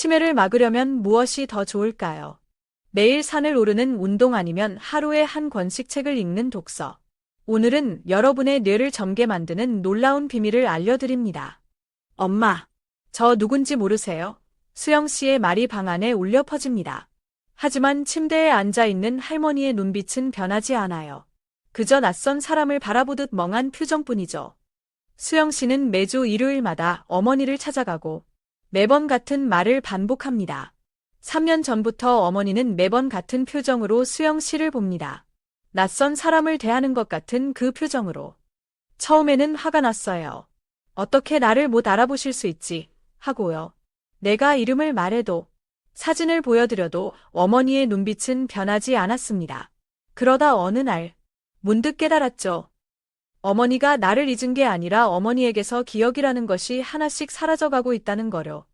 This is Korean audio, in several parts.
치매를 막으려면 무엇이 더 좋을까요? 매일 산을 오르는 운동 아니면 하루에 한 권씩 책을 읽는 독서. 오늘은 여러분의 뇌를 젊게 만드는 놀라운 비밀을 알려드립니다. 엄마, 저 누군지 모르세요? 수영 씨의 말이 방 안에 울려 퍼집니다. 하지만 침대에 앉아 있는 할머니의 눈빛은 변하지 않아요. 그저 낯선 사람을 바라보듯 멍한 표정뿐이죠. 수영 씨는 매주 일요일마다 어머니를 찾아가고 매번 같은 말을 반복합니다. 3년 전부터 어머니는 매번 같은 표정으로 수영 씨를 봅니다. 낯선 사람을 대하는 것 같은 그 표정으로. 처음에는 화가 났어요. 어떻게 나를 못 알아보실 수 있지? 하고요. 내가 이름을 말해도 사진을 보여드려도 어머니의 눈빛은 변하지 않았습니다. 그러다 어느 날 문득 깨달았죠. 어머니가 나를 잊은 게 아니라 어머니에게서 기억이라는 것이 하나씩 사라져가고 있다는 거려.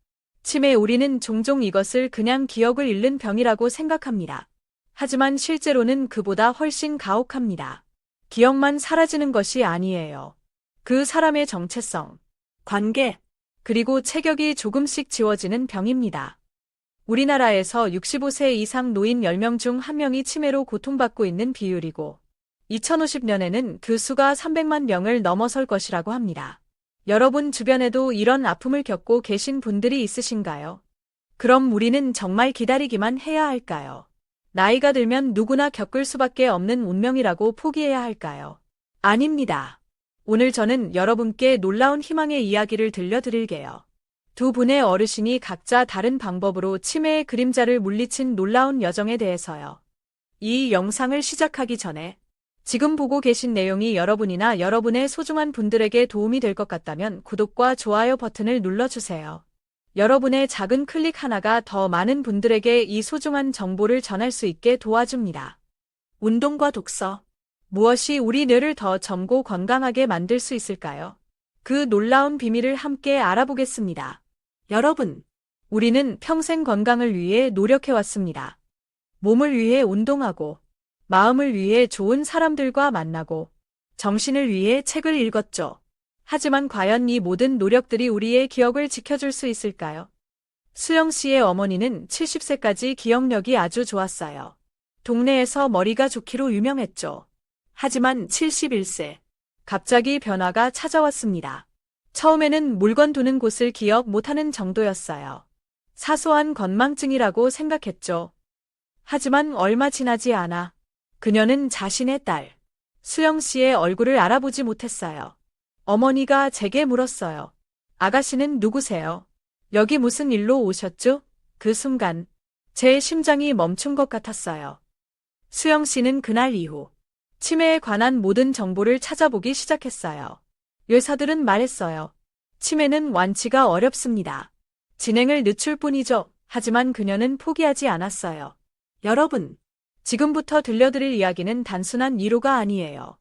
치매 우리는 종종 이것을 그냥 기억을 잃는 병이라고 생각합니다. 하지만 실제로는 그보다 훨씬 가혹합니다. 기억만 사라지는 것이 아니에요. 그 사람의 정체성, 관계, 그리고 체격이 조금씩 지워지는 병입니다. 우리나라에서 65세 이상 노인 10명 중 1명이 치매로 고통받고 있는 비율이고 2050년에는 그 수가 300만 명을 넘어설 것이라고 합니다. 여러분 주변에도 이런 아픔을 겪고 계신 분들이 있으신가요? 그럼 우리는 정말 기다리기만 해야 할까요? 나이가 들면 누구나 겪을 수밖에 없는 운명이라고 포기해야 할까요? 아닙니다. 오늘 저는 여러분께 놀라운 희망의 이야기를 들려드릴게요. 두 분의 어르신이 각자 다른 방법으로 치매의 그림자를 물리친 놀라운 여정에 대해서요. 이 영상을 시작하기 전에 지금 보고 계신 내용이 여러분이나 여러분의 소중한 분들에게 도움이 될 것 같다면 구독과 좋아요 버튼을 눌러주세요. 여러분의 작은 클릭 하나가 더 많은 분들에게 이 소중한 정보를 전할 수 있게 도와줍니다. 운동과 독서. 무엇이 우리 뇌를 더 젊고 건강하게 만들 수 있을까요? 그 놀라운 비밀을 함께 알아보겠습니다. 여러분, 우리는 평생 건강을 위해 노력해왔습니다. 몸을 위해 운동하고, 마음을 위해 좋은 사람들과 만나고, 정신을 위해 책을 읽었죠. 하지만 과연 이 모든 노력들이 우리의 기억을 지켜줄 수 있을까요? 수영 씨의 어머니는 70세까지 기억력이 아주 좋았어요. 동네에서 머리가 좋기로 유명했죠. 하지만 71세. 갑자기 변화가 찾아왔습니다. 처음에는 물건 두는 곳을 기억 못하는 정도였어요. 사소한 건망증이라고 생각했죠. 하지만 얼마 지나지 않아 그녀는 자신의 딸, 수영 씨의 얼굴을 알아보지 못했어요. 어머니가 제게 물었어요. 아가씨는 누구세요? 여기 무슨 일로 오셨죠? 그 순간 제 심장이 멈춘 것 같았어요. 수영 씨는 그날 이후 치매에 관한 모든 정보를 찾아보기 시작했어요. 의사들은 말했어요. 치매는 완치가 어렵습니다. 진행을 늦출 뿐이죠. 하지만 그녀는 포기하지 않았어요. 여러분, 지금부터 들려드릴 이야기는 단순한 위로가 아니에요.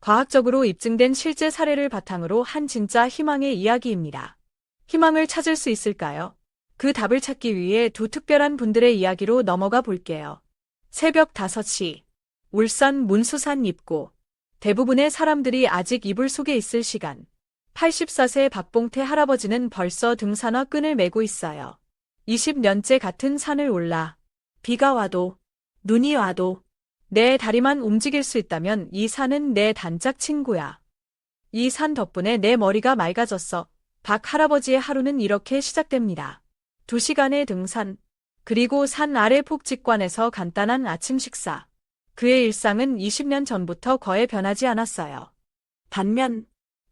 과학적으로 입증된 실제 사례를 바탕으로 한 진짜 희망의 이야기입니다. 희망을 찾을 수 있을까요? 그 답을 찾기 위해 두 특별한 분들의 이야기로 넘어가 볼게요. 새벽 5시, 울산 문수산 입구. 대부분의 사람들이 아직 이불 속에 있을 시간. 84세 박봉태 할아버지는 벌써 등산화 끈을 메고 있어요. 20년째 같은 산을 올라. 비가 와도, 눈이 와도, 내 다리만 움직일 수 있다면 이 산은 내 단짝 친구야. 이 산 덕분에 내 머리가 맑아졌어. 박 할아버지의 하루는 이렇게 시작됩니다. 두 시간의 등산, 그리고 산 아래 폭직관에서 간단한 아침 식사. 그의 일상은 20년 전부터 거의 변하지 않았어요. 반면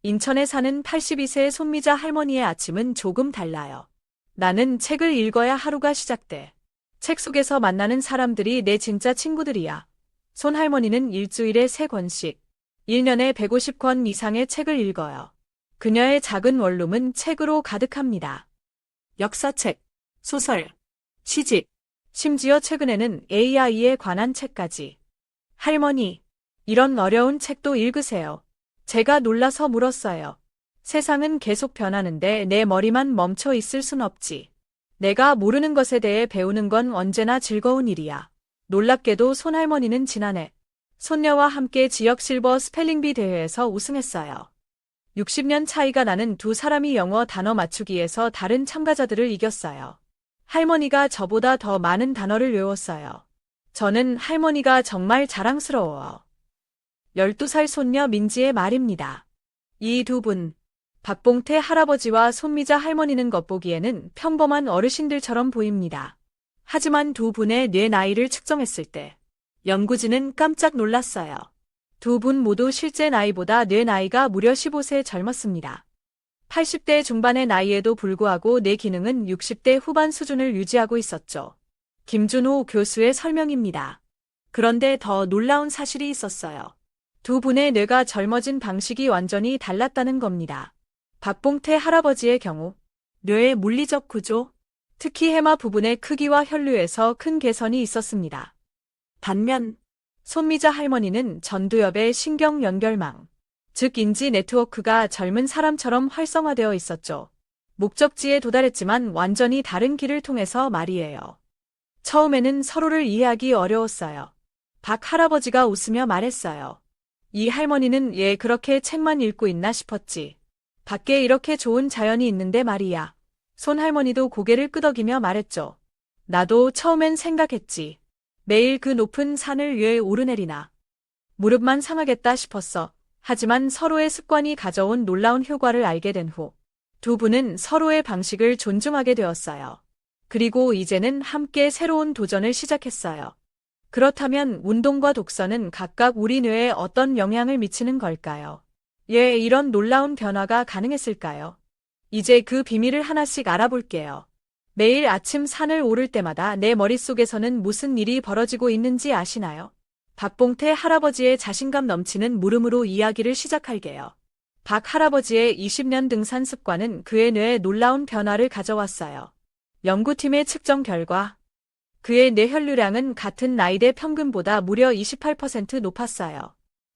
인천에 사는 82세의 손미자 할머니의 아침은 조금 달라요. 나는 책을 읽어야 하루가 시작돼. 책 속에서 만나는 사람들이 내 진짜 친구들이야. 손 할머니는 일주일에 3권씩, 1년에 150권 이상의 책을 읽어요. 그녀의 작은 원룸은 책으로 가득합니다. 역사책, 소설, 시집, 심지어 최근에는 AI에 관한 책까지. 할머니, 이런 어려운 책도 읽으세요. 제가 놀라서 물었어요. 세상은 계속 변하는데 내 머리만 멈춰 있을 순 없지. 내가 모르는 것에 대해 배우는 건 언제나 즐거운 일이야. 놀랍게도 손할머니는 지난해 손녀와 함께 지역 실버 스펠링비 대회에서 우승했어요. 60년 차이가 나는 두 사람이 영어 단어 맞추기에서 다른 참가자들을 이겼어요. 할머니가 저보다 더 많은 단어를 외웠어요. 저는 할머니가 정말 자랑스러워요. 12살 손녀 민지의 말입니다. 이 두 분, 박봉태 할아버지와 손미자 할머니는 겉보기에는 평범한 어르신들처럼 보입니다. 하지만 두 분의 뇌 나이를 측정했을 때 연구진은 깜짝 놀랐어요. 두 분 모두 실제 나이보다 뇌 나이가 무려 15세 젊었습니다. 80대 중반의 나이에도 불구하고 뇌 기능은 60대 후반 수준을 유지하고 있었죠. 김준호 교수의 설명입니다. 그런데 더 놀라운 사실이 있었어요. 두 분의 뇌가 젊어진 방식이 완전히 달랐다는 겁니다. 박봉태 할아버지의 경우 뇌의 물리적 구조, 특히 해마 부분의 크기와 혈류에서 큰 개선이 있었습니다. 반면 손미자 할머니는 전두엽의 신경 연결망, 즉 인지 네트워크가 젊은 사람처럼 활성화되어 있었죠. 목적지에 도달했지만 완전히 다른 길을 통해서 말이에요. 처음에는 서로를 이해하기 어려웠어요. 박 할아버지가 웃으며 말했어요. 이 할머니는 얘 그렇게 책만 읽고 있나 싶었지. 밖에 이렇게 좋은 자연이 있는데 말이야. 손 할머니도 고개를 끄덕이며 말했죠. 나도 처음엔 생각했지. 매일 그 높은 산을 왜 오르내리나. 무릎만 상하겠다 싶었어. 하지만 서로의 습관이 가져온 놀라운 효과를 알게 된 후, 두 분은 서로의 방식을 존중하게 되었어요. 그리고 이제는 함께 새로운 도전을 시작했어요. 그렇다면 운동과 독서는 각각 우리 뇌에 어떤 영향을 미치는 걸까요? 예, 이런 놀라운 변화가 가능했을까요? 이제 그 비밀을 하나씩 알아볼게요. 매일 아침 산을 오를 때마다 내 머릿속에서는 무슨 일이 벌어지고 있는지 아시나요? 박봉태 할아버지의 자신감 넘치는 물음으로 이야기를 시작할게요. 박 할아버지의 20년 등산 습관은 그의 뇌에 놀라운 변화를 가져왔어요. 연구팀의 측정 결과 그의 뇌혈류량은 같은 나이대 평균보다 무려 28% 높았어요.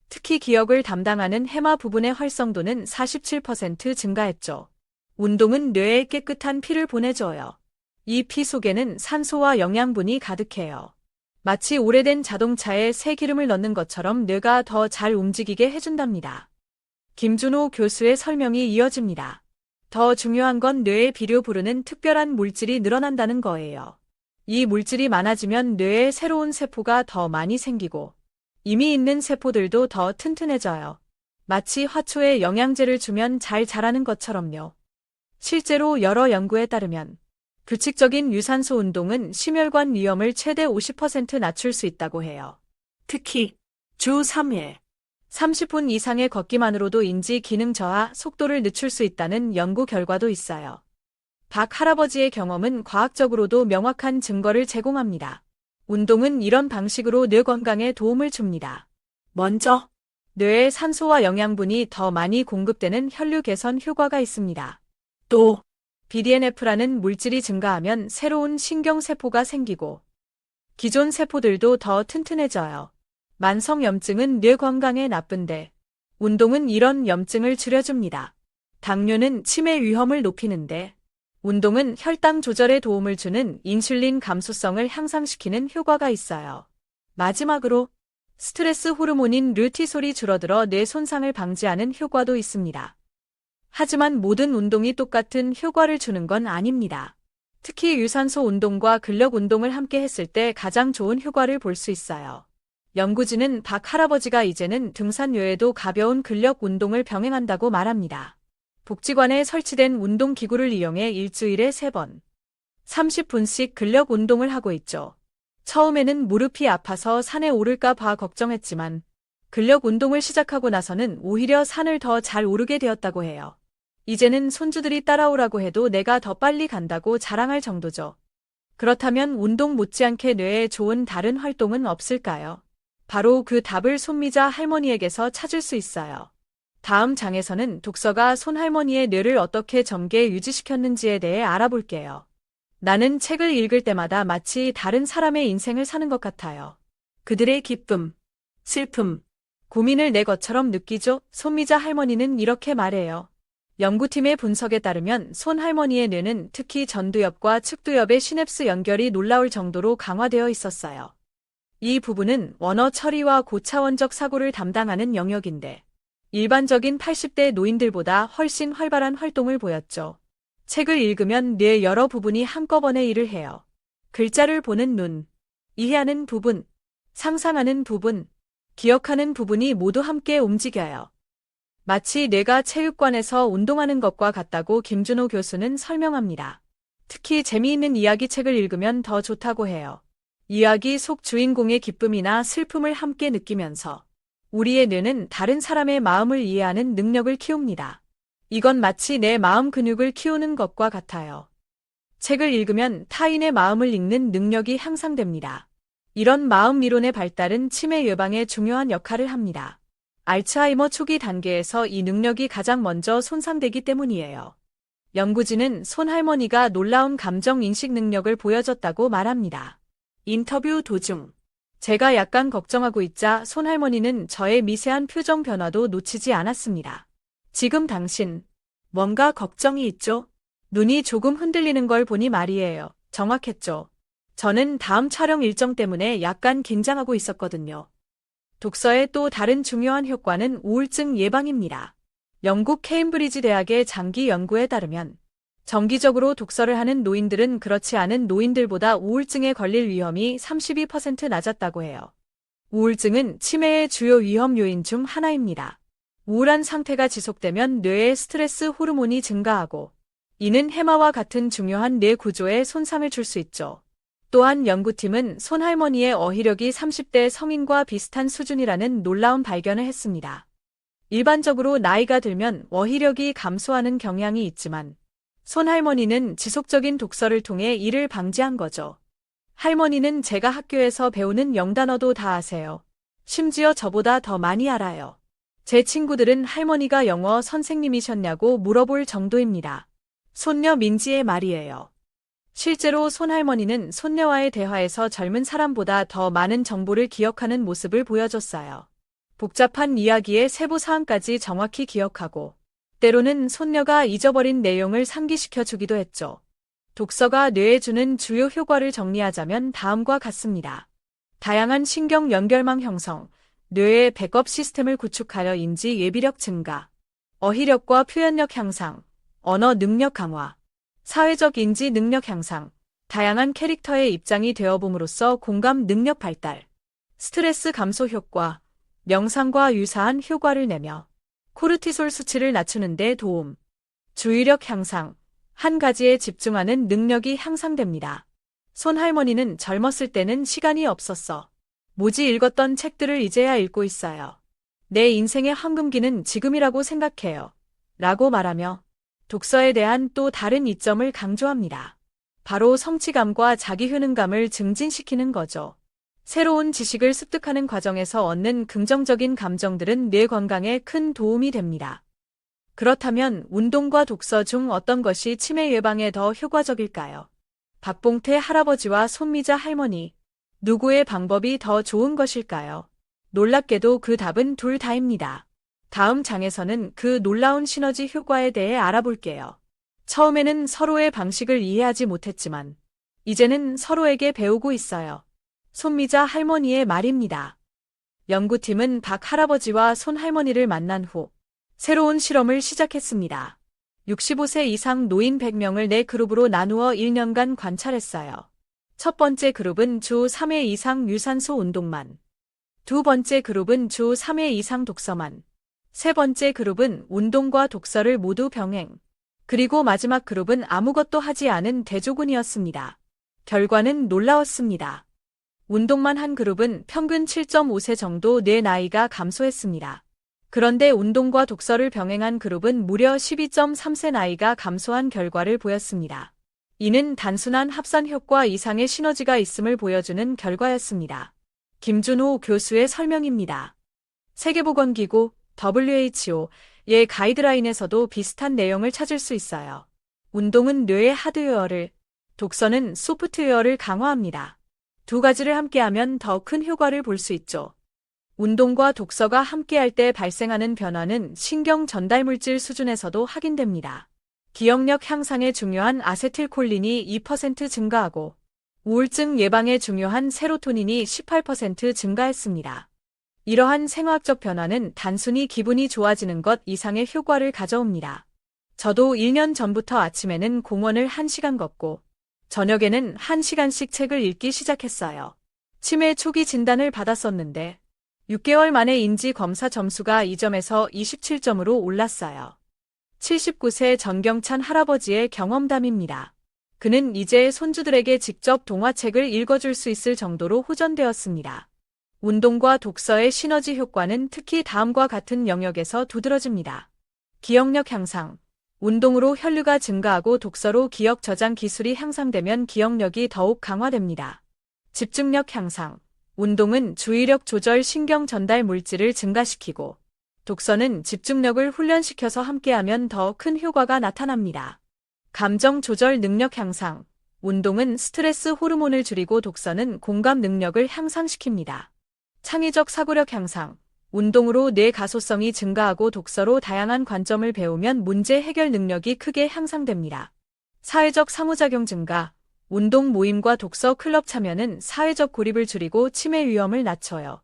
특히 기억을 담당하는 해마 부분의 활성도는 47% 증가했죠. 운동은 뇌에 깨끗한 피를 보내줘요. 이 피 속에는 산소와 영양분이 가득해요. 마치 오래된 자동차에 새 기름을 넣는 것처럼 뇌가 더 잘 움직이게 해준답니다. 김준호 교수의 설명이 이어집니다. 더 중요한 건 뇌에 비료 부르는 특별한 물질이 늘어난다는 거예요. 이 물질이 많아지면 뇌에 새로운 세포가 더 많이 생기고 이미 있는 세포들도 더 튼튼해져요. 마치 화초에 영양제를 주면 잘 자라는 것처럼요. 실제로 여러 연구에 따르면 규칙적인 유산소 운동은 심혈관 위험을 최대 50% 낮출 수 있다고 해요. 특히 주 3회 30분 이상의 걷기만으로도 인지 기능 저하 속도를 늦출 수 있다는 연구 결과도 있어요. 박 할아버지의 경험은 과학적으로도 명확한 증거를 제공합니다. 운동은 이런 방식으로 뇌 건강에 도움을 줍니다. 먼저, 뇌에 산소와 영양분이 더 많이 공급되는 혈류 개선 효과가 있습니다. 또, BDNF라는 물질이 증가하면 새로운 신경세포가 생기고, 기존 세포들도 더 튼튼해져요. 만성 염증은 뇌 건강에 나쁜데, 운동은 이런 염증을 줄여줍니다. 당뇨는 치매 위험을 높이는데, 운동은 혈당 조절에 도움을 주는 인슐린 감수성을 향상시키는 효과가 있어요. 마지막으로 스트레스 호르몬인 르티솔이 줄어들어 뇌 손상을 방지하는 효과도 있습니다. 하지만 모든 운동이 똑같은 효과를 주는 건 아닙니다. 특히 유산소 운동과 근력 운동을 함께 했을 때 가장 좋은 효과를 볼 수 있어요. 연구진은 박 할아버지가 이제는 등산 외에도 가벼운 근력 운동을 병행한다고 말합니다. 복지관에 설치된 운동기구를 이용해 일주일에 3번, 30분씩 근력 운동을 하고 있죠. 처음에는 무릎이 아파서 산에 오를까 봐 걱정했지만 근력 운동을 시작하고 나서는 오히려 산을 더 잘 오르게 되었다고 해요. 이제는 손주들이 따라오라고 해도 내가 더 빨리 간다고 자랑할 정도죠. 그렇다면 운동 못지않게 뇌에 좋은 다른 활동은 없을까요? 바로 그 답을 손미자 할머니에게서 찾을 수 있어요. 다음 장에서는 독서가 손할머니의 뇌를 어떻게 젊게 유지시켰는지에 대해 알아볼게요. 나는 책을 읽을 때마다 마치 다른 사람의 인생을 사는 것 같아요. 그들의 기쁨, 슬픔, 고민을 내 것처럼 느끼죠. 손미자 할머니는 이렇게 말해요. 연구팀의 분석에 따르면 손 할머니의 뇌는 특히 전두엽과 측두엽의 시냅스 연결이 놀라울 정도로 강화되어 있었어요. 이 부분은 원어 처리와 고차원적 사고를 담당하는 영역인데 일반적인 80대 노인들보다 훨씬 활발한 활동을 보였죠. 책을 읽으면 뇌 여러 부분이 한꺼번에 일을 해요. 글자를 보는 눈, 이해하는 부분, 상상하는 부분, 기억하는 부분이 모두 함께 움직여요. 마치 뇌가 체육관에서 운동하는 것과 같다고 김준호 교수는 설명합니다. 특히 재미있는 이야기 책을 읽으면 더 좋다고 해요. 이야기 속 주인공의 기쁨이나 슬픔을 함께 느끼면서 우리의 뇌는 다른 사람의 마음을 이해하는 능력을 키웁니다. 이건 마치 내 마음 근육을 키우는 것과 같아요. 책을 읽으면 타인의 마음을 읽는 능력이 향상됩니다. 이런 마음 이론의 발달은 치매 예방에 중요한 역할을 합니다. 알츠하이머 초기 단계에서 이 능력이 가장 먼저 손상되기 때문이에요. 연구진은 손할머니가 놀라운 감정 인식 능력을 보여줬다고 말합니다. 인터뷰 도중 제가 약간 걱정하고 있자 손할머니는 저의 미세한 표정 변화도 놓치지 않았습니다. 지금 당신 뭔가 걱정이 있죠? 눈이 조금 흔들리는 걸 보니 말이에요. 정확했죠. 저는 다음 촬영 일정 때문에 약간 긴장하고 있었거든요. 독서의 또 다른 중요한 효과는 우울증 예방입니다. 영국 케임브리지 대학의 장기 연구에 따르면 정기적으로 독서를 하는 노인들은 그렇지 않은 노인들보다 우울증에 걸릴 위험이 32% 낮았다고 해요. 우울증은 치매의 주요 위험 요인 중 하나입니다. 우울한 상태가 지속되면 뇌의 스트레스 호르몬이 증가하고 이는 해마와 같은 중요한 뇌 구조에 손상을 줄 수 있죠. 또한 연구팀은 손할머니의 어휘력이 30대 성인과 비슷한 수준이라는 놀라운 발견을 했습니다. 일반적으로 나이가 들면 어휘력이 감소하는 경향이 있지만 손할머니는 지속적인 독서를 통해 이를 방지한 거죠. 할머니는 제가 학교에서 배우는 영단어도 다 아세요. 심지어 저보다 더 많이 알아요. 제 친구들은 할머니가 영어 선생님이셨냐고 물어볼 정도입니다. 손녀 민지의 말이에요. 실제로 손할머니는 손녀와의 대화에서 젊은 사람보다 더 많은 정보를 기억하는 모습을 보여줬어요. 복잡한 이야기의 세부 사항까지 정확히 기억하고 때로는 손녀가 잊어버린 내용을 상기시켜 주기도 했죠. 독서가 뇌에 주는 주요 효과를 정리하자면 다음과 같습니다. 다양한 신경 연결망 형성, 뇌의 백업 시스템을 구축하여 인지 예비력 증가, 어휘력과 표현력 향상, 언어 능력 강화, 사회적 인지 능력 향상, 다양한 캐릭터의 입장이 되어봄으로써 공감 능력 발달, 스트레스 감소 효과, 명상과 유사한 효과를 내며 코르티솔 수치를 낮추는 데 도움, 주의력 향상, 한 가지에 집중하는 능력이 향상됩니다. 손할머니는 젊었을 때는 시간이 없었어. 모지 읽었던 책들을 이제야 읽고 있어요. 내 인생의 황금기는 지금이라고 생각해요. 라고 말하며 독서에 대한 또 다른 이점을 강조합니다. 바로 성취감과 자기 효능감을 증진시키는 거죠. 새로운 지식을 습득하는 과정에서 얻는 긍정적인 감정들은 뇌 건강에 큰 도움이 됩니다. 그렇다면 운동과 독서 중 어떤 것이 치매 예방에 더 효과적일까요? 박봉태 할아버지와 손미자 할머니. 누구의 방법이 더 좋은 것일까요? 놀랍게도 그 답은 둘 다입니다. 다음 장에서는 그 놀라운 시너지 효과에 대해 알아볼게요. 처음에는 서로의 방식을 이해하지 못했지만, 이제는 서로에게 배우고 있어요. 손미자 할머니의 말입니다. 연구팀은 박 할아버지와 손 할머니를 만난 후 새로운 실험을 시작했습니다. 65세 이상 노인 100명을 네 그룹으로 나누어 1년간 관찰했어요. 첫 번째 그룹은 주 3회 이상 유산소 운동만, 두 번째 그룹은 주 3회 이상 독서만, 세 번째 그룹은 운동과 독서를 모두 병행, 그리고 마지막 그룹은 아무것도 하지 않은 대조군이었습니다. 결과는 놀라웠습니다. 운동만 한 그룹은 평균 7.5세 정도 뇌 나이가 감소했습니다. 그런데 운동과 독서를 병행한 그룹은 무려 12.3세 나이가 감소한 결과를 보였습니다. 이는 단순한 합산 효과 이상의 시너지가 있음을 보여주는 결과였습니다. 김준호 교수의 설명입니다. 세계보건기구 WHO의 가이드라인에서도 비슷한 내용을 찾을 수 있어요. 운동은 뇌의 하드웨어를, 독서는 소프트웨어를 강화합니다. 두 가지를 함께하면 더 큰 효과를 볼 수 있죠. 운동과 독서가 함께할 때 발생하는 변화는 신경 전달 물질 수준에서도 확인됩니다. 기억력 향상에 중요한 아세틸콜린이 2% 증가하고 우울증 예방에 중요한 세로토닌이 18% 증가했습니다. 이러한 생화학적 변화는 단순히 기분이 좋아지는 것 이상의 효과를 가져옵니다. 저도 1년 전부터 아침에는 공원을 1시간 걷고 저녁에는 1시간씩 책을 읽기 시작했어요. 치매 초기 진단을 받았었는데 6개월 만에 인지 검사 점수가 2점에서 27점으로 올랐어요. 79세 전경찬 할아버지의 경험담입니다. 그는 이제 손주들에게 직접 동화책을 읽어줄 수 있을 정도로 호전되었습니다. 운동과 독서의 시너지 효과는 특히 다음과 같은 영역에서 두드러집니다. 기억력 향상. 운동으로 혈류가 증가하고 독서로 기억 저장 기술이 향상되면 기억력이 더욱 강화됩니다. 집중력 향상. 운동은 주의력 조절 신경 전달 물질을 증가시키고 독서는 집중력을 훈련시켜서 함께하면 더 큰 효과가 나타납니다. 감정 조절 능력 향상. 운동은 스트레스 호르몬을 줄이고 독서는 공감 능력을 향상시킵니다. 창의적 사고력 향상. 운동으로 뇌 가소성이 증가하고 독서로 다양한 관점을 배우면 문제 해결 능력이 크게 향상됩니다. 사회적 상호작용 증가. 운동 모임과 독서 클럽 참여는 사회적 고립을 줄이고 치매 위험을 낮춰요.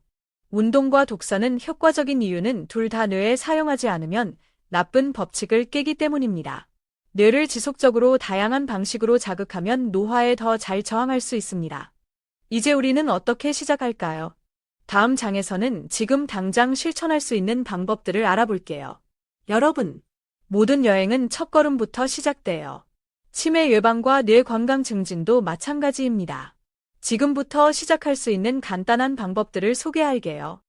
운동과 독서는 효과적인 이유는 둘 다 뇌에 사용하지 않으면 나쁜 법칙을 깨기 때문입니다. 뇌를 지속적으로 다양한 방식으로 자극하면 노화에 더 잘 저항할 수 있습니다. 이제 우리는 어떻게 시작할까요? 다음 장에서는 지금 당장 실천할 수 있는 방법들을 알아볼게요. 여러분, 모든 여행은 첫걸음부터 시작돼요. 치매 예방과 뇌 건강 증진도 마찬가지입니다. 지금부터 시작할 수 있는 간단한 방법들을 소개할게요.